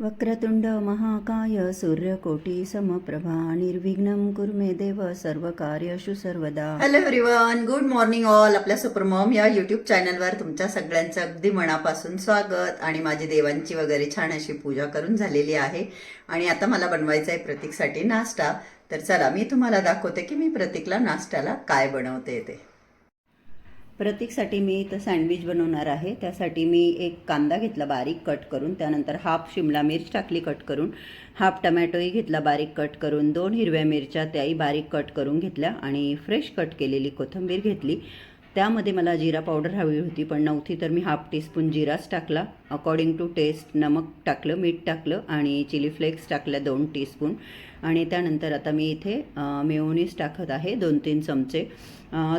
वक्रतुंड महाकाय सूर्यकोटी समप्रभा निर्विघ्न कुरु मे देव सर्वकार्यशु सर्वदा. Hello everyone good morning all आपल्या सुपरमॉम या युट्यूब चॅनलवर तुमच्या सगळ्यांचं अगदी मनापासून स्वागत आणि माझी देवांची वगैरे छान अशी पूजा करून झालेली आहे. आणि आता मला बनवायचा आहे प्रतीकसाठी नाश्ता. तर चला मी तुम्हाला दाखवते की मी प्रतीकला नाश्त्याला काय बनवते ते. प्रतीकसाठी मी इथं सँडविच बनवणार आहे. त्यासाठी मी एक कांदा घेतला बारीक कट करून त्यानंतर हाफ शिमला मिर्च टाकली कट करून हाफ टमॅटोही घेतला बारीक कट करून दोन हिरव्या मिरच्या त्याही बारीक कट करून घेतल्या आणि फ्रेश कट केलेली कोथिंबीर घेतली. त्यामध्ये मला जिरा पावडर हवी होती पण नव्हती तर मी हाफ टीस्पून जिराच टाकला. अकॉर्डिंग टू टेस्ट नमक टाकलं मीठ टाकलं आणि चिली फ्लेक्स टाकल्या दोन टीस्पून आणि त्यानंतर आता मी इथे मेओनीस टाकत आहे दोन तीन चमचे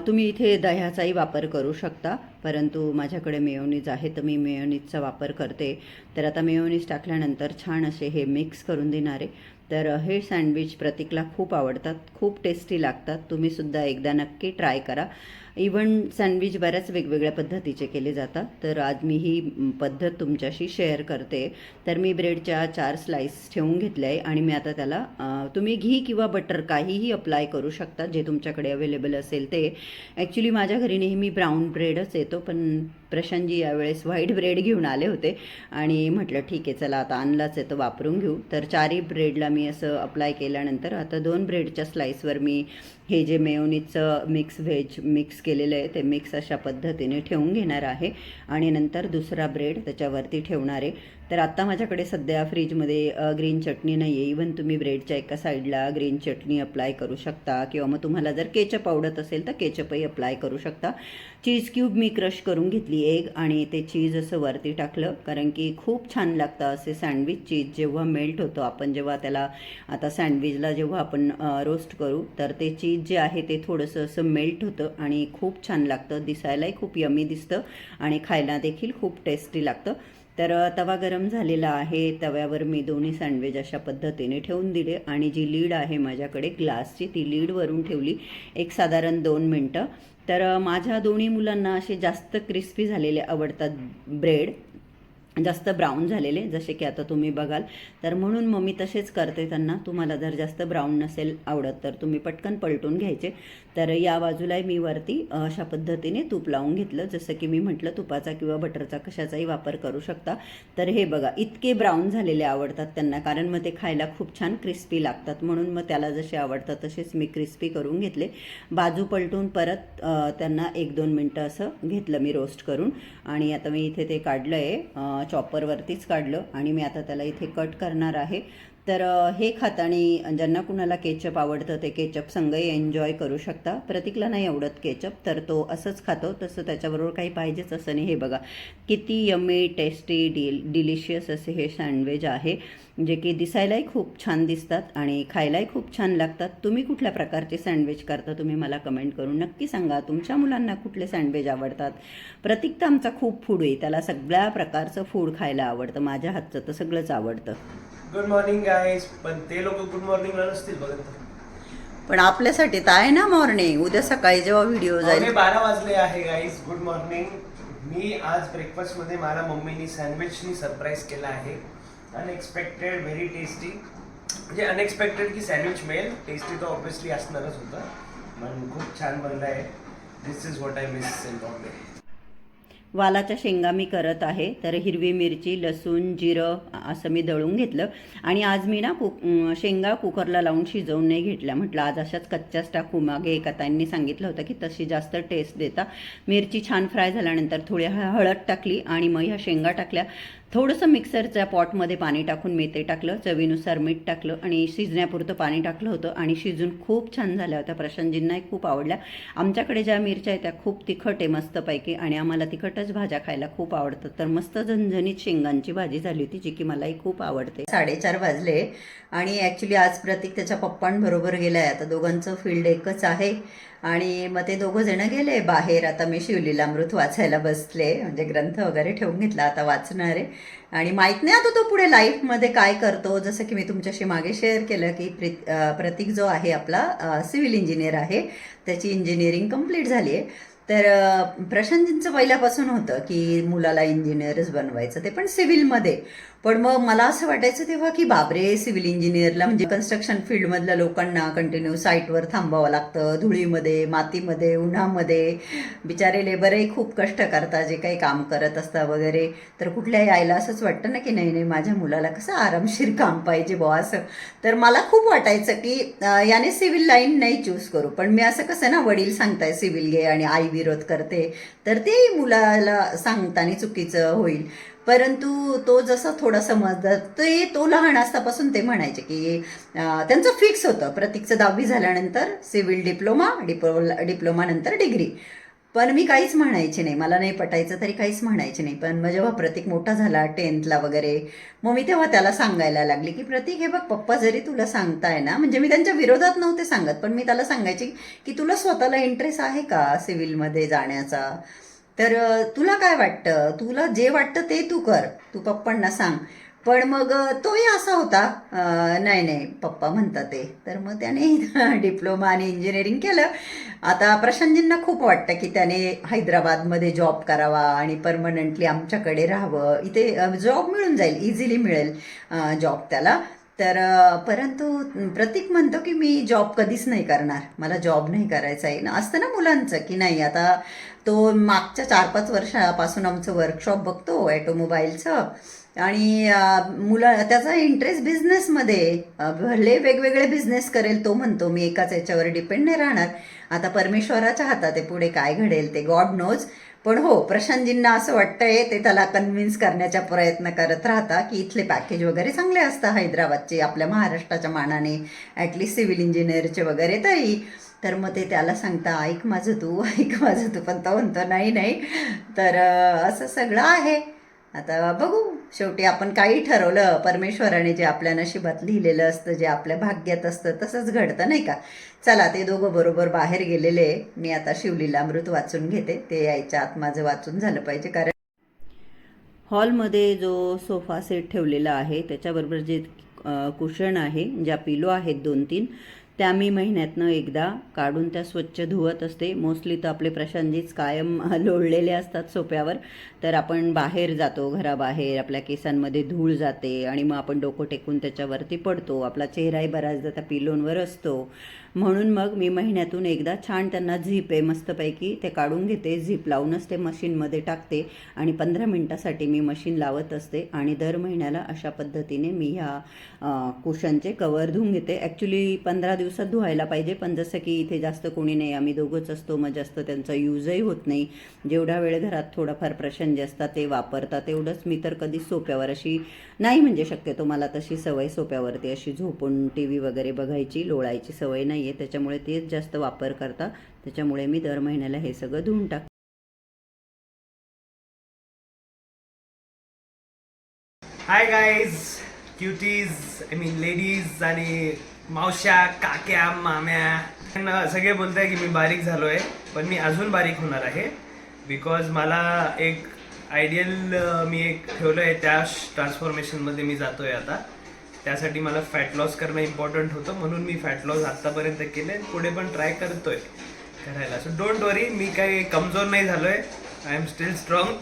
तुम्ही इथे दह्याचाही वापर करू शकता परंतु माझ्याकडे मेयोनीज आहे तर मी मेयोनीजचा वापर करते. तर आता मेयोनीज टाकल्यानंतर छान असे हे मिक्स करून देणारे. तर हे सँडविच प्रतीकला खूप आवडतात खूप टेस्टी लागतात. तुम्हीसुद्धा एकदा नक्की ट्राय करा. इवन सँडविच बऱ्याच वेगवेगळ्या पद्धतीचे केले जातात. तर आज मी ही पद्धत तुमच्याशी शेअर करते. तर मी ब्रेडच्या चार स्लाईस ठेवून घेतले आहे आणि मी आता त्याला तुम्ही घी किंवा बटर काहीही अप्लाय करू शकता. जे तुमच्याकडे अवेलेबल असेल ते. ॲक्च्युली माझ्या घरी नेहमी ब्राऊन ब्रेडच येतो पण प्रशांतजी यावेळेस व्हाईट ब्रेड घेऊन आले होते. आणि म्हटलं ठीक आहे चला आता आणलाच आहे तर वापरून घेऊ. तर चारही ब्रेडला मी असं अप्लाय केल्यानंतर आता दोन ब्रेडच्या स्लाईसवर मी हे जे मेयोनीचं मिक्स व्हेज मिक्स केलेलं आहे ते मिक्स अशा पद्धतीने ठेवून घेणार आहे. आणि नंतर दुसरा ब्रेड त्याच्यावरती ठेवणार आहे. तर आत्ता माझ्याकडे सध्या फ्रीजमध्ये ग्रीन चटणी नाही आहे इवन तुम्ही ब्रेडच्या एका साईडला ग्रीन चटणी अप्लाय करू शकता. किंवा मग तुम्हाला जर केचप आवडत असेल तर केचपही अप्लाय करू शकता. चीज क्यूब मी क्रश करून घेतली एग आणि ते चीज असं वरती टाकलं. कारण की खूप छान लागतं असे सँडविच चीज जेव्हा मेल्ट होतो आपण जेव्हा त्याला आता सँडविचला जेव्हा आपण रोस्ट करू तर ते चीज जे आहे ते थोडंसं असं मेल्ट होतं आणि खूप छान लागतं. दिसायलाही खूप यमी दिसतं आणि खायला देखील खूप टेस्टी लागतं. तर तवा गरम झालेला आहे. तव्यावर मी दोन्ही सँडविच अशा पद्धतीने ठेवून दिले आणि जी लीड आहे माझ्याकडे ग्लासची ती लीडवरून ठेवली एक साधारण दोन मिनटं. तर माझ्या दोन्ही मुलांना असे जास्त क्रिस्पी झालेले आवडतात ब्रेड जास्त ब्राऊन झालेले जसे की आता तुम्ही बघाल. तर म्हणून मग मी तसेच करते त्यांना. तुम्हाला जर जास्त ब्राऊन नसेल आवडत तर तुम्ही पटकन पलटून घ्यायचे. तर या बाजूलाही मी वरती अशा पद्धतीने तूप लावून घेतलं. जसं की मी म्हटलं तुपाचा किंवा बटरचा कशाचाही वापर करू शकता. तर हे बघा इतके ब्राऊन झालेले आवडतात त्यांना कारण मग ते खायला खूप छान क्रिस्पी लागतात. म्हणून मग त्याला जसे आवडतात तसेच मी क्रिस्पी करून घेतले. बाजू पलटून परत त्यांना एक दोन मिनटं असं घेतलं मी रोस्ट करून. आणि आता मी इथे ते काढलं आहे चॉपरवरतीच काढलं आणि मी आता त्याला इथे कट करणार आहे. तर हे खातानी ज्यांना कुणाला केचप आवडतं ते केचप संगही एन्जॉय करू शकता. प्रतीकला नाही आवडत केचप तर तो असंच खातो. तसं त्याच्याबरोबर काही पाहिजेच असं नाही. हे बघा किती यमी टेस्टी डिल डिलिशियस असे हे सँडविच आहे जे की दिसायलाही खूप छान दिसतात आणि खायलाही खूप छान लागतात. तुम्ही कुठल्या प्रकारचे सँडविच करता तुम्ही मला कमेंट करून नक्की सांगा. तुमच्या मुलांना कुठले सँडविच आवडतात? प्रतीक तर आमचा खूप फूड आहे. त्याला सगळ्या प्रकारचं फूड खायला आवडतं. माझ्या हातचं तर सगळंच आवडतं. गुड मॉर्निंग गाईज पण ते लोक गुड मॉर्निंगला नसतील बघत. पण आपल्यासाठी तर आहे ना मॉर्निंग उद्या सकाळी जेव्हा व्हिडिओ जाईल. बारा वाजले आहे गाईज गुड मॉर्निंग मी आज ब्रेकफास्टमध्ये मला मम्मीनी सँडविचनी सरप्राईज केला आहे. अनएक्सपेक्टेड व्हेरी टेस्टी म्हणजे अनएक्सपेक्टेड की सँडविच मिळेल. टेस्टी तर ऑब्विसली असणारच होतं. पण खूप छान बनलं आहे this is what I miss in Bombay वालाच्या शेंगा मी करत आहे. तर हिरवी मिरची लसूण जिरं असं मी दळून घेतलं. आणि आज मी ना कुक शेंगा कुकरला लावून शिजवून नाही घेतल्या. म्हटलं आज अशाच कच्च्याच टाकू. मागे एका ताईंनी सांगितलं होतं की तशी जास्त टेस्ट देता. मिरची छान फ्राय झाल्यानंतर थोडी हळद टाकली आणि मग ह्या शेंगा टाकल्या. थोडंसं मिक्सरच्या पॉटमध्ये पाणी टाकून मी ते टाकलं चवीनुसार मीठ टाकलं आणि शिजण्यापुरतं पाणी टाकलं होतं आणि शिजून खूप छान झाल्या होत्या. प्रशांतजींनाही खूप आवडल्या. आमच्याकडे ज्या मिरच्या आहेत त्या खूप तिखट आहे मस्तपैकी आणि आम्हाला तिखटच भाज्या खायला खूप आवडतात. तर मस्त झणझणीत शेंगांची भाजी झाली होती जी की मलाही खूप आवडते. साडेचार वाजले आणि ॲक्च्युली आज प्रतीक त्याच्या पप्पांबरोबर गेलाय. आता दोघांचं फील्ड एकच आहे. आणि मग ते दोघं जण गेले बाहेर. आता मी शिवलीलामृत वाचायला बसले. म्हणजे ग्रंथ वगैरे ठेवून घेतला. आता वाचणार. आहे आणि माहीत नाही आता तो पुढे लाईफमध्ये काय करतो. जसं की मी तुमच्याशी मागे शेअर केलं की प्रि प्रतीक जो आहे आपला सिव्हिल इंजिनियर आहे. त्याची इंजिनिअरिंग कंप्लीट झाली आहे. तर प्रशांतजींचं पहिल्यापासून होतं की मुलाला इंजिनियरच बनवायचं. ते पण सिव्हिलमध्ये पण मग मला असं वाटायचं तेव्हा की बापरे सिव्हिल इंजिनियरला म्हणजे कन्स्ट्रक्शन फील्डमधल्या लोकांना कंटिन्यू साईटवर थांबावं लागतं धुळीमध्ये मातीमध्ये उन्हामध्ये. बिचारे लेबरही खूप कष्ट करतात जे काही काम करत असतात वगैरे. तर कुठल्याही आईला असंच वाटतं ना की नाही नाही माझ्या मुलाला कसं आरामशीर काम पाहिजे बुवा असं. तर मला खूप वाटायचं की याने सिव्हिल लाईन नाही चूज करू. पण मी असं कसं ना वडील सांगताय सिव्हिल घे आणि आई विरोध करते. तर ते मुलाला सांगताना चुकीचं होईल. परंतु तो जसा थोडा समजदार ते तो लहान असतापासून ते म्हणायचे की त्यांचं फिक्स होतं. प्रतीकचं दहावी झाल्यानंतर सिव्हिल डिप्लोमा डिप्लो डिप्लोमानंतर डिग्री पण मी काहीच म्हणायचे नाही. मला नाही पटायचं तरी काहीच म्हणायचे नाही. पण मग जेव्हा प्रतीक मोठा झाला टेन्थला वगैरे मग मी तेव्हा त्याला सांगायला लागली की प्रतीक हे बघ पप्पा जरी तुला सांगताय ना म्हणजे मी त्यांच्या विरोधात नव्हते सांगत पण मी त्याला सांगायची की तुला स्वतःला इंटरेस्ट आहे का सिव्हिलमध्ये जाण्याचा? तर तुला काय वाटतं? तुला जे वाटतं ते तू कर. तू पप्पांना सांग. पण मग तोही असा होता. नाही नाही पप्पा म्हणतात ते. तर मग त्याने डिप्लोमा आणि इंजिनिअरिंग केलं. आता प्रशांतजींना खूप वाटतं की त्याने हैदराबादमध्ये जॉब करावा आणि परमनंटली आमच्याकडे राहावं. इथे जॉब मिळून जाईल. इझिली मिळेल जॉब त्याला. तर परंतु प्रतीक म्हणतो की मी जॉब कधीच नाही करणार. मला जॉब नाही करायचा आहे. ना असतं ना मुलांचं की नाही आता तो मागच्या चार पाच वर्षापासून आमचं वर्कशॉप बघतो ॲटोमोबाईलचं आणि मुलं त्याचा इंटरेस्ट बिझनेसमध्ये भले वेगवेगळे बिझनेस करेल तो म्हणतो मी एकाच याच्यावर डिपेंड नाही राहणार. आता परमेश्वराच्या हातात आहे पुढे काय घडेल ते गॉड नोज पण हो प्रशांतजींना असं वाटतंय ते त्याला कन्व्हिन्स करण्याचा प्रयत्न करत राहता की इथले पॅकेज वगैरे चांगले असतात हैदराबादचे आपल्या महाराष्ट्राच्या मानाने ॲटलिस्ट सिव्हिल इंजिनिअरचे वगैरे तरी. तर मग ते त्याला सांगता ऐक माझं तू ऐक माझं तू पण तो म्हणतो नाही नाही. तर असं सगळं आहे. आता बघू शेवटी आपण काही ठरवलं परमेश्वराने जे आपल्या नशिबात लिहिलेलं असतं जे आपल्या भाग्यात असतं तसंच घडतं नाही का चला ते दोघं बरोबर बाहेर गेलेले आहे. मी आता शिवलीला अमृत वाचून घेते ते यायच्या आत माझं वाचून झालं पाहिजे कारण हॉलमध्ये जो सोफा सेट ठेवलेला आहे त्याच्याबरोबर जे कुशन आहे ज्या पिलो आहेत दोन तीन त्या मी महिन्यातनं एकदा काढून त्या स्वच्छ धुवत असते. मोस्टली तर आपले प्रशांतजीच कायम लोळलेले असतात सोप्यावर. तर आपण बाहेर जातो घराबाहेर आपल्या केसांमध्ये धूळ जाते आणि मग आपण डोकं टेकून त्याच्यावरती पडतो. आपला चेहराही बऱ्याचदा त्या पिलोंवर असतो. म्हणून मग मी महिन्यातून एकदा छान त्यांना झीप आहे मस्तपैकी ते काढून घेते. झीप लावूनच ते मशीनमध्ये टाकते आणि पंधरा मिनटासाठी मी मशीन लावत असते आणि दर महिन्याला अशा पद्धतीने मी ह्या कुशनचे कवर धुवून घेते. ॲक्च्युली पंधरा दिवसात धुवायला पाहिजे. पण जसं की इथे जास्त कोणी नाही आम्ही दोघंच असतो मग जास्त त्यांचा यूजही होत नाही. जेवढा वेळ घरात थोडाफार प्रश्न जे असतात ते वापरतात. तेवढंच मी तर कधी सोप्यावर अशी नाही म्हणजे शक्यतो मला तशी सवय सोप्यावरती अशी झोपून टी व्ही वगैरे बघायची लोळायची सवय नाही आहे त्याच्यामुळे तेच जास्त वापर करता. त्याच्यामुळे मी दर महिन्याला हे सगळं धुवून टाक hi guys cuties I mean ladies आणि मावश्या काक्या माम्या सगळे बोलताय की मी बारीक झालोय पण मी अजून बारीक होणार आहे. बिकॉज मला एक आयडियल मी एक ठेवलं आहे त्या ट्रान्सफॉर्मेशनमध्ये मी जातोय आता. त्यासाठी मला फॅट लॉस करणं इम्पॉर्टंट होतं म्हणून मी फॅट लॉस आत्तापर्यंत केलं आहे पुढे पण ट्राय करतोय करायला. सो डोंट वरी मी काही कमजोर नाही झालोय. आय एम स्टील स्ट्रॉंग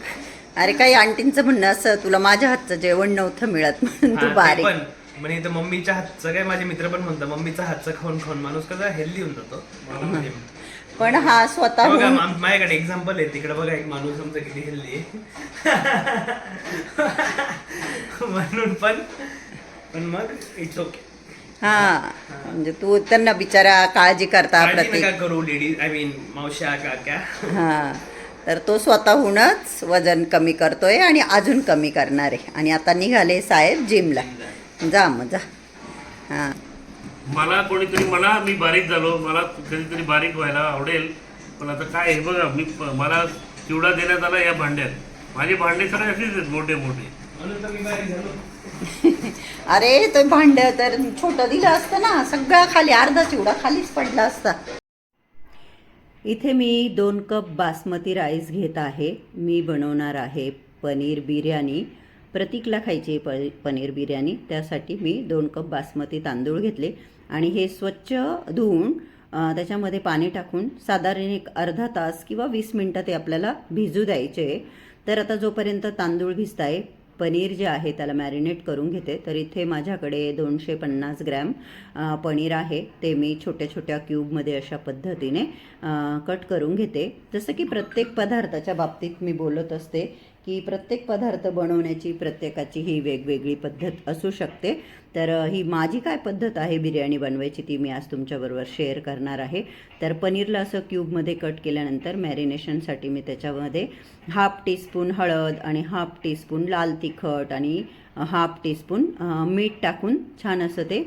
अरे काही आंटींचं म्हणणं असं तुला माझ्या हातचं जेवण नव्हतं मिळत म्हणून तू बारीक. पण. म्हणजे इथं मम्मीच्या हातचं काय? माझे मित्र पण म्हणतात मम्मीचा हातचं खाऊन खाऊन माणूस कसा हेल्दी होऊन जातो. मला म्हणजे- पण हा हे बघा मा- माझ्याकडे एक्झाम्पल आहे तिकडे बघा एक माणूस आमचा किती हेल्दी आहे. म्हणून पण पण मग इट्स ओके हा म्हणजे तू त्यांना बिचारा काळजी करता काळजी नका करू लेडीज आय मीन मावश्या काक्या हा तर तो स्वतःहूनच वजन कमी करतोय आणि अजून कमी करणार आहे. आणि आता निघाले साहेब जिमला जा मग जा. हा. मला कोणीतरी मला मी बारीक झालो. मला कधीतरी बारीक व्हायला आवडेल. पण आता काय आहे बघा मी मला चिवडा देण्यात आला या भांड्यात. माझे भांडे सगळे असेच आहेत मोठे मोठे अरे तो भांड तर छोटं दिलं असतं ना. सगळा खाली अर्धा चिवडा खालीच पडला असता. इथे मी दोन कप बासमती राईस घेत आहे. मी बनवणार आहे पनीर बिर्याणी. प्रतीकला खायची आहे प पनीर बिर्याणी. त्यासाठी मी दोन कप बासमती तांदूळ घेतले आणि हे स्वच्छ धुवून त्याच्यामध्ये पाणी टाकून साधारण एक अर्धा तास किंवा वीस मिनटं ते आपल्याला भिजू द्यायचे. तर आता जोपर्यंत तांदूळ भिजत आहे पनीर जे आहे त्याला मॅरिनेट करून घेते. तर इथे माझ्याकडे दोनशे पन्नास ग्रॅम पनीर आहे. ते मी छोट्या छोट्या क्यूबमध्ये अशा पद्धतीने कट करून घेते. जसं की प्रत्येक पदार्थाच्या बाबतीत मी बोलत असते की प्रत्येक पदार्थ बनवण्याची प्रत्येकाची ही वेगवेगळी पद्धत असू शकते. तर ही माझी काय पद्धत आहे बिर्याणी बनवायची ती मी आज तुमच्याबरोबर शेअर करणार आहे. तर पनीरला असं क्यूबमध्ये कट केल्यानंतर मॅरिनेशनसाठी मी त्याच्यामध्ये हाफ टीस्पून हळद आणि हाफ टीस्पून लाल तिखट आणि हाफ टीस्पून मीठ टाकून छान असं ते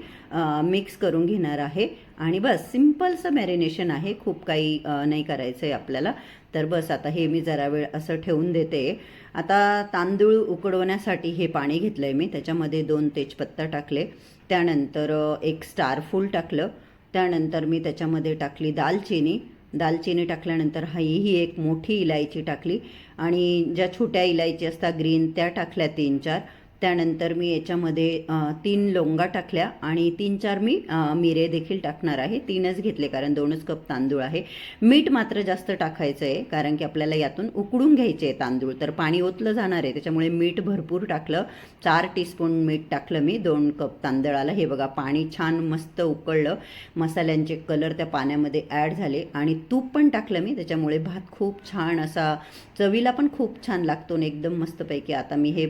मिक्स करून घेणार आहे. आणि बस सिम्पलचं मॅरिनेशन आहे. खूप काही नाही करायचं आहे आपल्याला. तर बस आता हे मी जरा वेळ असं ठेवून देते. आता तांदूळ उकडवण्यासाठी हे पाणी घेतलं आहे मी. त्याच्यामध्ये दोन तेजपत्ता टाकले. त्यानंतर एक स्टार फूल टाकलं. त्यानंतर मी त्याच्यामध्ये टाकली दालचिनी. दालचिनी टाकल्यानंतर ही ही एक मोठी इलायची टाकली. आणि ज्या छोट्या इलायची असतात ग्रीन त्या टाकल्या तीन चार. त्यानंतर मी याच्यामध्ये तीन लोंगा टाकल्या आणि तीन चार मी मिरे देखील टाकणार आहे. तीनच घेतले कारण दोनच कप तांदूळ आहे. मीठ मात्र जास्त टाकायचं आहे कारण की आपल्याला यातून उकडून घ्यायचे आहे तांदूळ. तर पाणी ओतलं जाणार आहे. त्याच्यामुळे मीठ भरपूर टाकलं. चार टीस्पून मीठ टाकलं मी. दोन कप तांदळाला हे बघा पाणी छान मस्त उकळलं. मसाल्यांचे कलर त्या पाण्यामध्ये ॲड झाले आणि तूप पण टाकलं मी. त्याच्यामुळे भात खूप छान असा चवीला पण खूप छान लागतो आणि एकदम मस्तपैकी. आता मी हे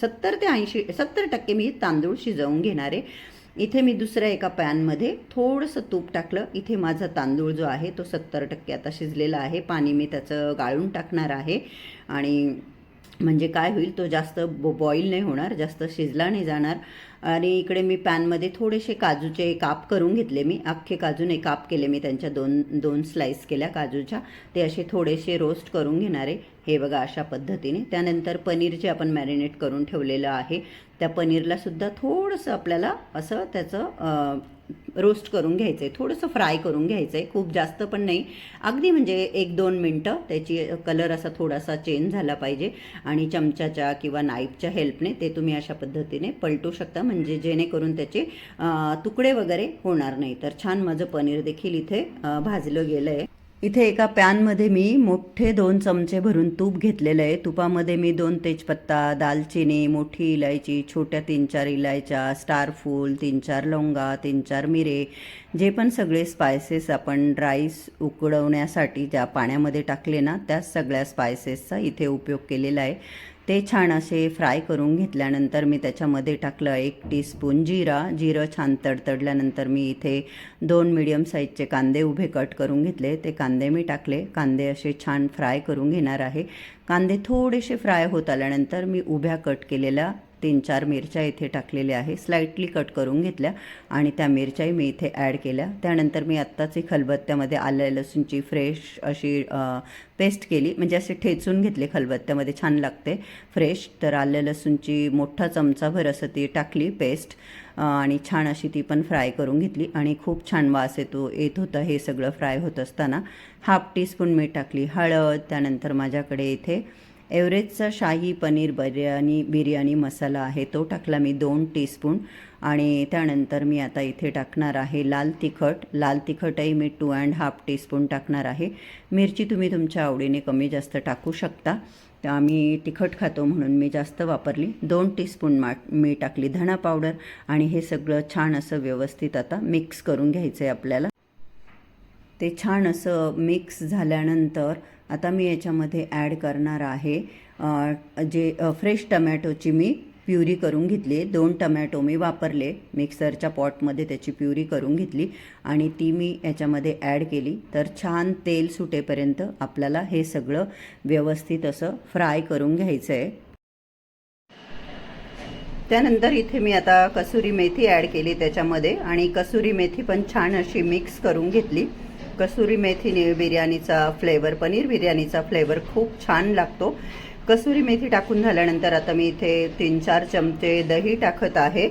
सत्तर ते ऐंशी सत्तर टक्के मी तांदूळ शिजवून घेणार आहे. इथे मी दुसऱ्या एका पॅनमध्ये थोडंसं तूप टाकलं. इथे माझा तांदूळ जो आहे तो सत्तर टक्के आता शिजलेला आहे. पाणी मी त्याचं गाळून टाकणार आहे. आणि म्हणजे काय होईल तो जास्त बॉईल नाही होणार जास्त शिजला नाही जाणार. आणि इकडे मी पॅनमध्ये थोडेसे काजूचे काप करून घेतले मी. अख्खे काजूने काप केले मी त्यांच्या दोन दोन स्लाईस केल्या काजूच्या. ते असे थोडेसे रोस्ट करून घेणारे हे बघा अशा पद्धतीने. त्यानंतर पनीर जे आपण मॅरिनेट करून ठेवलेलं आहे त्या पनीरलासुद्धा थोडंसं आपल्याला असं त्याचं रोस्ट करून घ्यायचं आहे थोडंसं फ्राय करून घ्यायचं आहे खूप जास्त पण नाही. अगदी म्हणजे एक दोन मिनटं त्याची कलर असा थोडासा चेंज झाला पाहिजे. आणि चमच्याच्या किंवा नाईफच्या हेल्पने ते तुम्ही अशा पद्धतीने पलटू शकता. म्हणजे जेणेकरून त्याचे तुकडे वगैरे होणार नाही. तर छान माझं पनीर देखील इथे भाजलं गेलं आहे इथे एका पॅनमध्ये मी मोठे दोन चमचे भरून तूप घेतलेलं आहे. तुपामध्ये मी दोन तेजपत्ता दालचिनी मोठी इलायची छोट्या तीन चार इलायच्या स्टारफूल तीन चार लवंगा तीन चार मिरे जे पण सगळे स्पायसेस आपण राईस उकडवण्यासाठी ज्या पाण्यामध्ये टाकले ना त्या सगळ्या स्पायसेसचा इथे उपयोग केलेला आहे. ते छान असे फ्राय करून घेतल्यानंतर मी त्याच्यामध्ये टाकलं एक टीस्पून जिरा. जिरं छान तडतडल्यानंतर मी इथे दोन मिडियम साईजचे कांदे उभे कट करून घेतले. ते कांदे मी टाकले. कांदे असे छान फ्राय करून घेणार आहे. कांदे थोडेसे फ्राय होत आल्यानंतर मी उभ्या कट केलेल्या तीन चार मिरच्या इथे टाकलेल्या आहे. स्लाईटली कट करून घेतल्या आणि त्या मिरच्याही मी इथे ॲड केल्या. त्यानंतर मी आत्ताच खलबत्त्यामध्ये आलं लसूणची फ्रेश अशी पेस्ट केली. म्हणजे असे ठेचून घेतले खलबत्त्यामध्ये. छान लागते फ्रेश तर आलं लसूणची मोठा चमचाभर असं ती टाकली पेस्ट आणि छान अशी ती पण फ्राय करून घेतली. आणि खूप छान वास येतो येत होता हे सगळं फ्राय होत असताना. हाफ टीस्पून मीठ टाकली हळद. त्यानंतर माझ्याकडे इथे एव्हरेजचा शाही पनीर बिर्याणी बिर्याणी मसाला आहे. तो टाकला मी दोन टीस्पून आणि त्यानंतर मी आता इथे टाकणार आहे लाल तिखट. लाल तिखटही मी टू अँड हाफ टीस्पून टाकणार आहे. मिरची तुम्ही तुमच्या आवडीने कमी जास्त टाकू शकता. तर आम्ही तिखट खातो म्हणून मी जास्त वापरली. दोन टीस्पून मा मी टाकली धणा पावडर आणि हे सगळं छान असं व्यवस्थित आता मिक्स करून घ्यायचं आहे आपल्याला. ते छान असं मिक्स झाल्यानंतर आता मी याच्यामध्ये ॲड करणार आहे. जे फ्रेश टमॅटोची मी प्युरी करून घेतली. दोन टमॅटो मी वापरले. मिक्सरच्या पॉटमध्ये त्याची प्युरी करून घेतली. आणि ती मी याच्यामध्ये ॲड केली. तर छान तेल सुटेपर्यंत आपल्याला हे सगळं व्यवस्थित असं फ्राय करून घ्यायचं आहे त्यानंतर इथे मी आता कसुरी मेथी ॲड केली त्याच्यामध्ये. आणि कसुरी मेथी पण छान अशी मिक्स करून घेतली. कसुरी मेथीने बिर्याणीचा फ्लेवर पनीर बिर्याणीचा फ्लेवर खूप छान लागतो. कसुरी मेथी टाकून झाल्यानंतर आता मी इथे तीन चार चमचे दही टाकत आहे.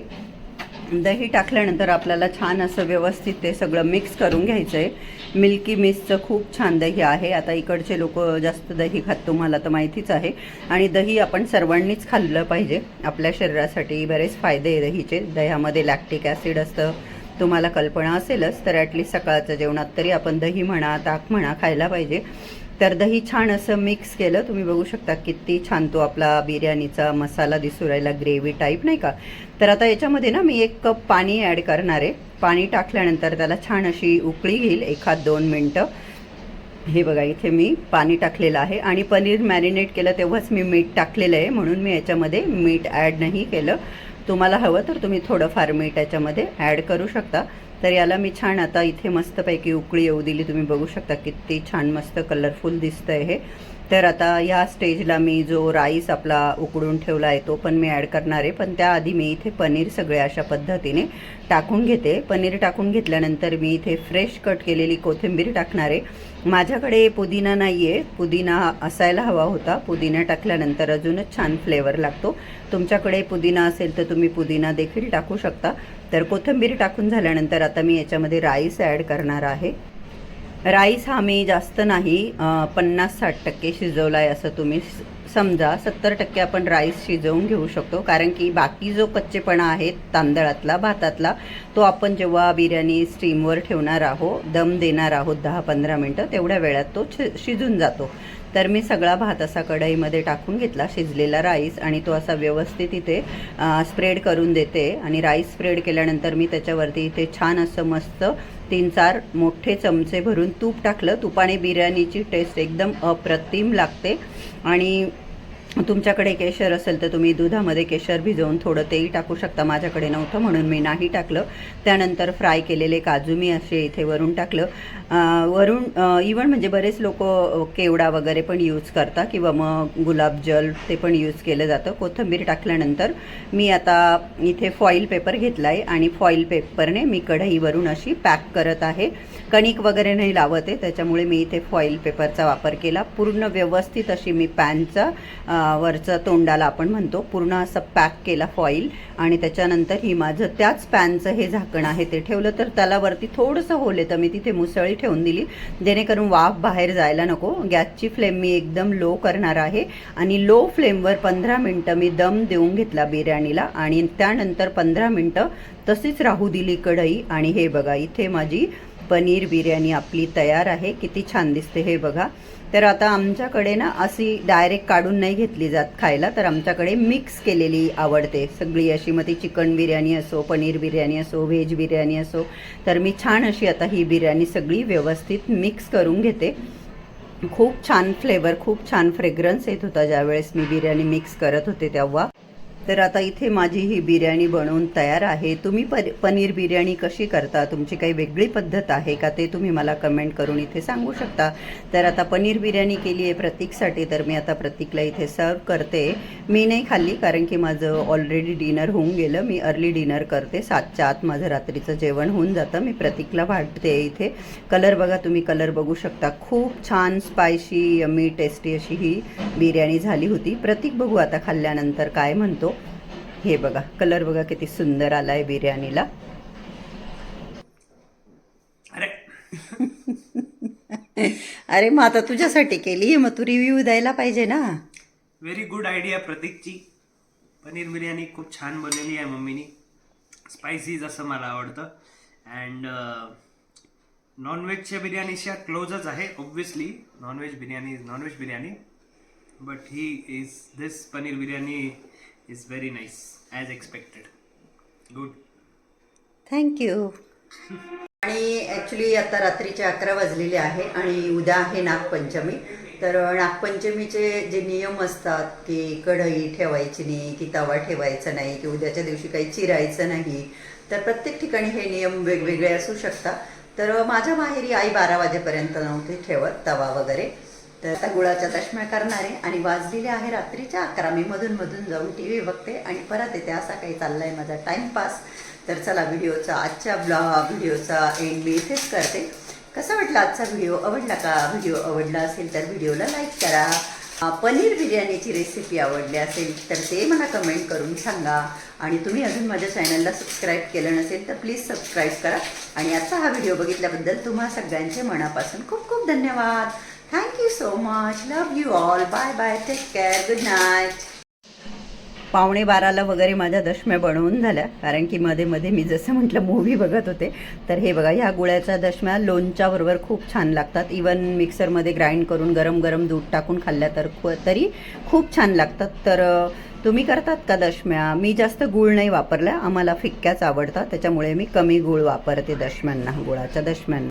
दही टाकल्यानंतर आपल्याला छान असं व्यवस्थित ते सगळं मिक्स करून घ्यायचं आहे मिल्की मिसचं खूप छान दही आहे. आता इकडचे लोक जास्त दही खात तुम्हाला तर माहितीच आहे. आणि दही आपण सर्वांनीच खाल्लं पाहिजे. आपल्या शरीरासाठी बरेच फायदे आहे दहीचे. दह्यामध्ये लॅक्टिक ॲसिड असतं. तुम्हाला कल्पना असेलच तर ॲटलीस्ट सकाळच्या जेवणात तरी आपण दही म्हणा ताक म्हणा खायला पाहिजे. तर दही छान असं मिक्स केलं. तुम्ही बघू शकता किती छान तो आपला बिर्याणीचा मसाला दिसू राहिला ग्रेव्ही टाईप नाही का? तर आता याच्यामध्ये ना मी एक कप पाणी ॲड करणार आहे. पाणी टाकल्यानंतर त्याला छान अशी उकळी घेईल एखाद दोन मिनटं. हे बघा इथे मी पाणी टाकलेलं आहे. आणि पनीर मॅरिनेट केलं तेव्हाच मी मीठ टाकलेलं आहे. म्हणून मी याच्यामध्ये मीठ ॲड नाही केलं. तुम्हाला हवं तर तुम्ही थोडंफार मीठ याच्यामध्ये ॲड करू शकता. तर याला मी छान आता इथे मस्तपैकी उकळी येऊ दिली. तुम्ही बघू शकता किती छान मस्त कलरफुल दिसतंय हे. तर आता या स्टेजला मी जो राईस आपला उकडून ठेवला आहे तो पण मी ॲड करणार आहे. पण त्याआधी मी इथे पनीर सगळे अशा पद्धतीने टाकून घेते. पनीर टाकून घेतल्यानंतर मी इथे फ्रेश कट केलेली कोथिंबीर टाकणार आहे. माझ्याकडे पुदिना नाही आहे पुदिना असायला हवा होता. पुदिना टाकल्यानंतर अजूनच छान फ्लेवर लागतो. तुमच्याकडे पुदिना असेल तर तुम्ही पुदिना देखील टाकू शकता. तर कोथिंबीर टाकून झाल्यानंतर आता मी याच्यामध्ये राईस ॲड करणार आहे. राईस हा मी जास्त नाही पन्नास साठ टक्के शिजवला आहे असं तुम्ही स- समजा. सत्तर टक्के आपण राईस शिजवून घेऊ शकतो. कारण की बाकी जो कच्चेपणा आहे तांदळातला भातातला तो आपण जेव्हा बिर्याणी स्टीमवर ठेवणार आहोत दम देणार आहोत दहा पंधरा मिनटं तेवढ्या वेळात तो शि शिजून जातो. तर मी सगळा भात असा कढईमध्ये टाकून घेतला शिजलेला राईस आणि तो असा व्यवस्थित इथे स्प्रेड करून देते. आणि राईस स्प्रेड केल्यानंतर मी त्याच्यावरती इथे छान असं मस्त तीन चार मोठे चमचे भरून तूप टाकलं. तुपाने बिर्याणीची टेस्ट एकदम अप्रतिम लागते. आणि तुमच्याकडे केशर असेल तर तुम्ही दुधामध्ये केशर भिजवून थोडं तेही टाकू शकता. माझ्याकडे नव्हतं म्हणून मी नाही टाकलं. त्यानंतर फ्राय केलेले काजू मी असे इथे वरून टाकलं. वरून इवन म्हणजे बरेच लोक केवडा वगैरे पण यूज करता किंवा मग गुलाबजल ते पण यूज केलं जातं. कोथिंबीर टाकल्यानंतर मी आता इथे फॉईल पेपर घेतला आहे आणि फॉईल पेपरने मी कढईवरून अशी पॅक करत आहे. कणिक वगैरे नाही लावत आहे त्याच्यामुळे मी इथे फॉईल पेपरचा वापर केला. पूर्ण व्यवस्थित अशी मी पॅनचा वरचं तोंडाला आपण म्हणतो पूर्ण असं पॅक केला फॉईल आणि त्याच्यानंतर ही माझं त्याच पॅनचं हे झाकण आहे ते ठेवलं तर त्याला वरती थोडंसं होल येतं मी तिथे मुसळी ठेवून दिली. जेणेकरून वाफ बाहेर जायला नको. गॅसची फ्लेम मी एकदम लो करणार आहे. आणि लो फ्लेमवर पंधरा मिनटं मी दम देऊन घेतला बिर्याणीला. आणि त्यानंतर पंधरा मिनटं तशीच राहू दिली कढई. आणि हे बघा इथे माझी पनीर बिर्याणी आपली तयार आहे. किती छान दिसते हे बघा. तर आता आमच्याकडे ना अशी डायरेक्ट काढून नाही घेतली जात खायला तर आमच्याकडे मिक्स केलेली आवडते. सगळी अशी मग ती चिकन बिर्याणी असो पनीर बिर्याणी असो व्हेज बिर्याणी असो तर मी छान अशी आता ही बिर्याणी सगळी व्यवस्थित मिक्स करून घेते. खूप छान फ्लेवर खूप छान फ्रेग्रन्स येत होता ज्यावेळेस मी बिर्याणी मिक्स करत होते तेव्हा. तर आता इथे माझी ही बिर्याणी बनवून तयार आहे. तुम्ही पर पनीर बिर्याणी कशी करता? तुमची काही वेगळी पद्धत आहे का? ते तुम्ही मला कमेंट करून इथे सांगू शकता. तर आता पनीर बिर्याणी केली आहे प्रतीकसाठी तर मी आता प्रतीकला इथे सर्व करते. मी नाही खाल्ली कारण की माझं ऑलरेडी डिनर होऊन गेलं. मी अर्ली डिनर करते. सातच्या आत माझं रात्रीचं जेवण होऊन जातं. मी प्रतीकला वाटते इथे. कलर बघा तुम्ही कलर बघू शकता. खूप छान स्पायशी यमी टेस्टी अशी ही बिर्याणी झाली होती. प्रतीक बघू आता खाल्ल्यानंतर काय म्हणतो. हे बघा कलर बघा किती सुंदर आलाय बिर्याणीला. अरे. अरे मग आता तुझ्यासाठी केली मग तू रिव्ह्यू द्यायला पाहिजे ना. व्हेरी गुड आयडिया प्रतीकची पनीर बिर्याणी खूप छान बनवली आहे मम्मीनी. स्पायसी जसं मला आवडतं. अँड नॉनव्हेजच्या बिर्याणीच्या क्लोजच आहे obviously non veg biryani is non veg biryani. But he is this paneer biryani is very nice as expected good thank you आणि ॲक्च्युली आता रात्रीचे अकरा वाजलेले आहे आणि उद्या आहे नागपंचमी. तर नागपंचमीचे जे नियम असतात की कढई ठेवायची नाही की तवा ठेवायचा नाही की उद्याच्या दिवशी काही चिरायचं नाही तर प्रत्येक ठिकाणी हे नियम वेगवेगळे असू शकतात. तर माझ्या माहेरी आई बारा वाजेपर्यंत नव्हती ठेवत तवा वगैरे. तर आता गुळाच्या चष्म्या करणार आहे आणि वाजलेले आहे रात्रीच्या अकरा मी मधून मधून जाऊन टी व्ही बघते आणि परत येते. असा काही चाललाय माझा टाइमपास. तर चला व्हिडिओचा आजच्या ब्लॉग व्हिडिओचा एंड मी इथेच करते. कसा वाटला आजचा व्हिडिओ? आवडला का? व्हिडिओ आवडला असेल तर व्हिडिओला लाईक करा. पनीर बिर्याणीची रेसिपी आवडली असेल तर ते मला कमेंट करून सांगा. आणि तुम्ही अजून माझ्या चॅनलला सबस्क्राईब केलं नसेल तर प्लीज सबस्क्राईब करा. आणि आजचा हा व्हिडिओ बघितल्याबद्दल तुम्हा सगळ्यांचे मनापासून खूप खूप धन्यवाद. Thank you so much love you all bye bye take care good night पावणे बाराला वगैरे माझ्या दशम्या बनवून झाल्या. कारण की मध्ये मध्ये मी जसं म्हटलं मूवी बघत होते. तर हे बघा ह्या गुळ्याच्या दशम्या लोणच्याबरोबर खूप छान लागतात. इवन मिक्सरमध्ये ग्राइंड करून गरम गरम दूध टाकून खाल्ल्या तर तरी खूप छान लागतात. तर तुम्ही करतात का दशम्या? मी जास्त गूळ नाही वापरल्या आम्हाला फिक्क्याच आवडतात. त्याच्यामुळे मी कमी गूळ वापरते दशम्यांना गुळाच्या दशम्यांना.